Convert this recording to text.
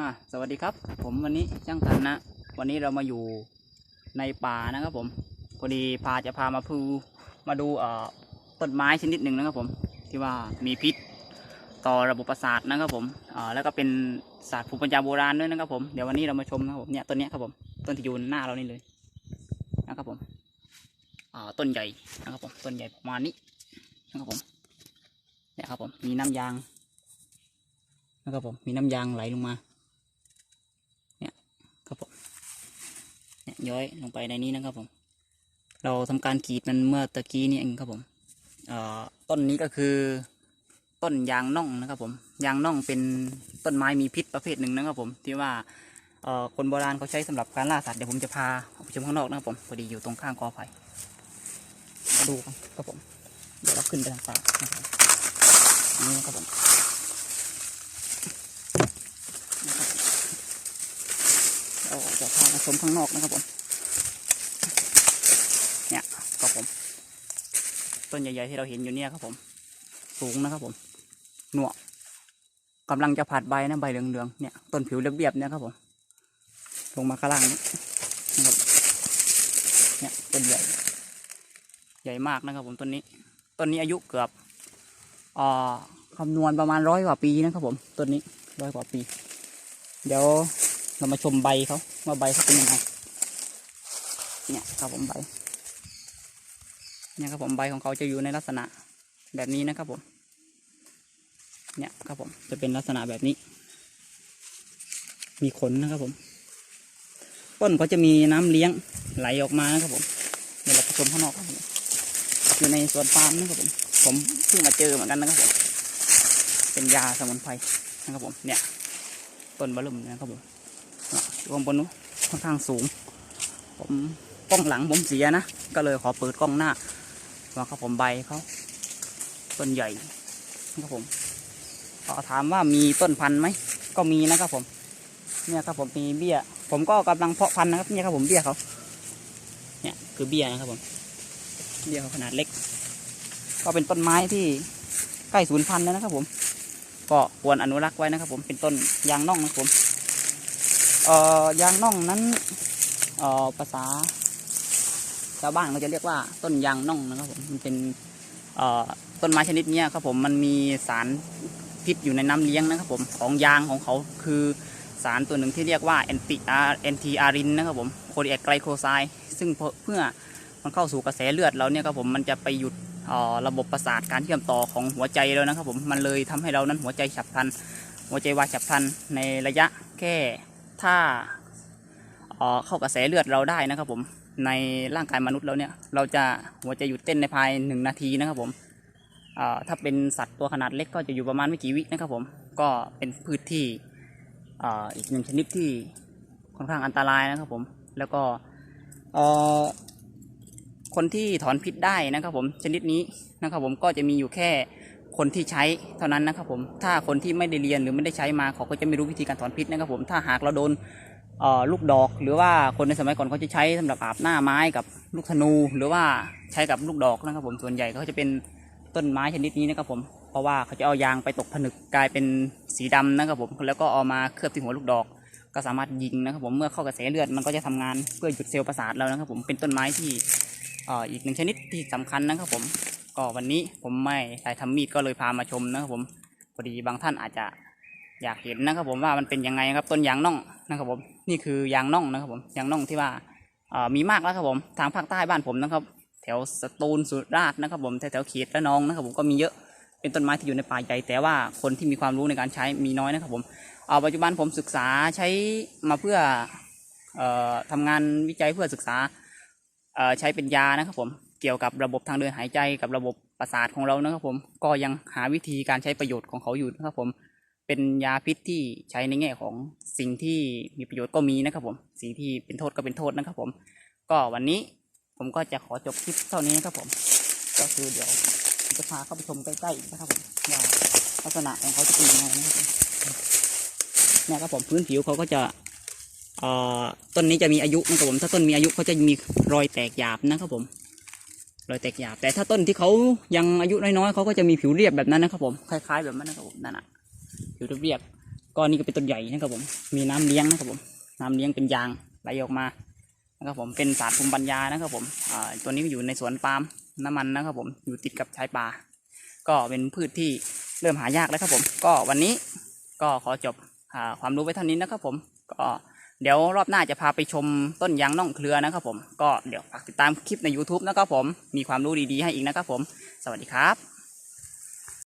อะสวัสดีครับ ผมวันนี้ช่างกันนะ วันนี้เรามาอยู่ในป่านะครับผมพอดีพาจะพามาพูมาดูเอ่อต้นไม้ชนิดหนึ่งนะครับผมที่ว่ามีพิษต่อระบบประสาทนะครับผมอ่าแล้วก็เป็นศาสตร์ภูมิปัญญาโบราณด้วยนะครับผมเดี๋ยววันนี้เรามาชมนะครับผมเนี่ยต้นเนี้ยครับผมต้นที่อยู่หน้าเรานี่เลยนะครับผมอ่าต้นใหญ่นะครับผมต้นใหญ่ประมาณนี้นะครับผมเนี่ยครับผมมีน้ำยางนะครับผมมีน้ำยางไหลลงมา ครับผม เนี่ยย้อยลงไปในนี้นะครับผม เราทำการกรีดมันเมื่อตะกี้นี่เองครับผมอ่อต้นนี้ก็คือ ต้นยางน่องนะครับผม ยางน่องเป็นต้นไม้มีพิษประเภทหนึ่งนะครับผมที่ว่าคนโบราณเขาใช้สำหรับการล่าสัตว์เดี๋ยวผมจะพาไปชมข้างนอกนะครับผมพอดีอยู่ตรงข้างกอไผ่มาดูกันครับผมเดี๋ยวเราขึ้นไปทางป่านี่นะครับผมนะครับ เราจะพามาชมข้างนอกนะครับผมเนี่ยครับผม ต้นใหญ่ๆที่เราเห็นอยู่เนี่ยครับผม สูงนะครับผมหนวกกำลังจะผัดใบนะใบเหลืองๆเนี่ยต้นผิวเรียบๆเนี่ยครับผมลงมาข้างล่างนี้นะครับเนี่ยต้นใหญ่ ใหญ่มากนะครับผมต้นนี้ต้นนี้อายุเกือบอ่าคำนวณประมาณร้อยกว่าปีนะครับผมต้นนี้ร้อยกว่าปี เดี๋ยว เรามาชมใบเขาว่าใบเขาเป็นยังไงเนี่ยครับผมใบเนี่ยครับผมใบของเขาจะอยู่ในลักษณะแบบนี้นะครับผม เนี่ยครับผมจะเป็นลักษณะแบบนี้ มีขนนะครับผมต้นเขาจะมีน้ำเลี้ยงไหลออกมานะครับผมเดี๋ยวเราไปชมข้างนอกครับผมอยู่ในสวนปาล์มนะครับผม ผมเพิ่งมาเจอเหมือนกันนะครับผม เป็นยาสมุนไพรนะครับผม เนี่ยต้นบะลุ่มนะครับผม รวมบนนู้นค่อนข้างสูง ผมกล้องหลังผมเสียนะ ก็เลยขอเปิดกล้องหน้าว่าครับผมใบเขาต้นใหญ่นะครับผมขอถามว่ามีต้นพันธุ์ไหมก็มีนะครับผม เนี่ยครับผมมีเบี้ย ผมก็กำลังเพาะพันธุ์นะครับเนี่ยครับผมเบี้ยเขาเนี่ยคือเบี้ยนะครับผมเบี้ยเขาขนาดเล็ก ก็เป็นต้นไม้ที่ใกล้สูญพันธุ์แล้วนะครับผม ก็ควรอนุรักษ์ไว้นะครับผมเป็นต้นยางน่องนะครับผม ยางน่องนั้นออภาษาชาวบ้านเขาจะเรียกว่าต้นยางน่องนะครับผมมันเป็นต้นไม้ชนิดนี้ครับผมมันมีสารพิษอยู่ในน้ำเลี้ยงนะครับผมของยางของเขาคือสารตัวหนึ่งที่เรียกว่าแอนติอาร์แอนทีอารินนะครับผมโคดีแอดไกลโคไซด์ซึ่งเพื่อมันเข้าสู่กระแสเลือดเราเนี่ยครับผมมันจะไปหยุดระบบประสาทการเชื่อมต่อของหัวใจเรานะครับผมมันเลยทำให้เรานั้นหัวใจฉับพลัน หัวใจวายฉับพลันในระยะแค่ ถ้าเข้ากระแสเลือดเราได้นะครับผมในร่างกายมนุษย์เราเนี่ยเราจะหัวใจหยุดเต้นในภายหนึ่งนาทีนะครับผมถ้าเป็นสัตว์ตัวขนาดเล็กก็จะอยู่ประมาณไม่กี่วินะครับผมก็เป็นพืชที่อีกหนึ่งชนิดที่ค่อนข้างอันตรายนะครับผมแล้วก็คนที่ถอนพิษได้นะครับผมชนิดนี้นะครับผมก็จะมีอยู่แค่ คนที่ใช้เท่านั้นนะครับผมถ้าคนที่ไม่ได้เรียนหรือไม่ได้ใช้มาเขาก็จะไม่รู้วิธีการถอนพิษนะครับผมถ้าหากเราโดนลูกดอก หรือว่าคนในสมัยก่อนเขาจะใช้สำหรับอาบหน้าไม้กับลูกธนู หรือว่าใช้กับลูกดอกนะครับผมส่วนใหญ่เขาจะเป็นต้นไม้ชนิดนี้นะครับผมเพราะว่าเขาจะเอายางไปตกผนึกกลายเป็นสีดำนะครับผมแล้วก็เอามาเคลือบที่หัวลูกดอก ก็สามารถยิงนะครับผมเมื่อเข้ากระแสเลือดมันก็จะทำงานเพื่อหยุดเซลล์ประสาทเรานะครับผมเป็นต้นไม้ที่อีกหนึ่งชนิดที่สำคัญนะครับผม ก็วันนี้ผมไม่ใส่ทำมีดก็เลยพามาชมนะครับผมพอดีบางท่านอาจจะอยากเห็นนะครับผมว่ามันเป็นยังไงครับต้นยางน่องนะครับผมนี่คือยางน่องนะครับผมยางน่องที่ว่ามีมากแล้วครับผมทางภาคใต้บ้านผมนะครับ แถวสตูลสุราษฎร์นะครับผมแถวแถวเขตระนองนะครับผมก็มีเยอะเป็นต้นไม้ที่อยู่ในป่าใหญ่แต่ว่าคนที่มีความรู้ในการใช้มีน้อยนะครับผมเอาปัจจุบันผมศึกษาใช้มาเพื่อออทำงานวิจัยเพื่อศึกษาใช้เป็นยานะครับผม เกี่ยวกับระบบทางเดินหายใจกับระบบประสาทของเรานะครับผมก็ยังหาวิธีการใช้ประโยชน์ของเขาอยู่นะครับผมเป็นยาพิษที่ใช้ในแง่ของสิ่งที่มีประโยชน์ก็มีนะครับผมสิ่งที่เป็นโทษก็เป็นโทษนะครับผม ก็วันนี้ผมก็จะขอจบคลิปเท่านี้นะครับผม ก็คือเดี๋ยวจะพาเข้าไปชมใกล้ๆนะครับผมว่าลักษณะของเขาจะเป็นยังไงนะครับผมเนี่ยครับผมพื้นผิวเขาก็จะอ่อต้นนี้จะมีอายุนะครับผม ถ้าต้นมีอายุเขาจะมีรอยแตกหยาบนะครับผม รอยแตกหยาบแต่ถ้าต้นที่เขายังอายุน้อยๆเขาก็จะมีผิวเรียบแบบนั้นนะครับผมคล้าย ๆ แบบนั้นนะครับผมนั่นน่ะผิวเรียบก้อนนี้ก็เป็นต้นใหญ่นะครับผมมีน้ำเลี้ยงนะครับผมน้ำเลี้ยงเป็นยางไหลออกมานะครับผมเป็นศาสตร์ภูมิปัญญานะครับผมอ่าตัวนี้อยู่ในสวนปาล์มน้ำมันนะครับผมอยู่ติดกับชายป่า ก็เป็นพืชที่เริ่มหายากแล้วครับผม ก็วันนี้ก็ขอจบอ่าความรู้ไว้เท่านี้นะครับผมก็ เดี๋ยวรอบหน้าจะพาไปชมต้นยางน่องเครือนะครับผม ก็เดี๋ยวฝากติดตามคลิปใน YouTube นะครับผม มีความรู้ดีๆให้อีกนะครับผม สวัสดีครับ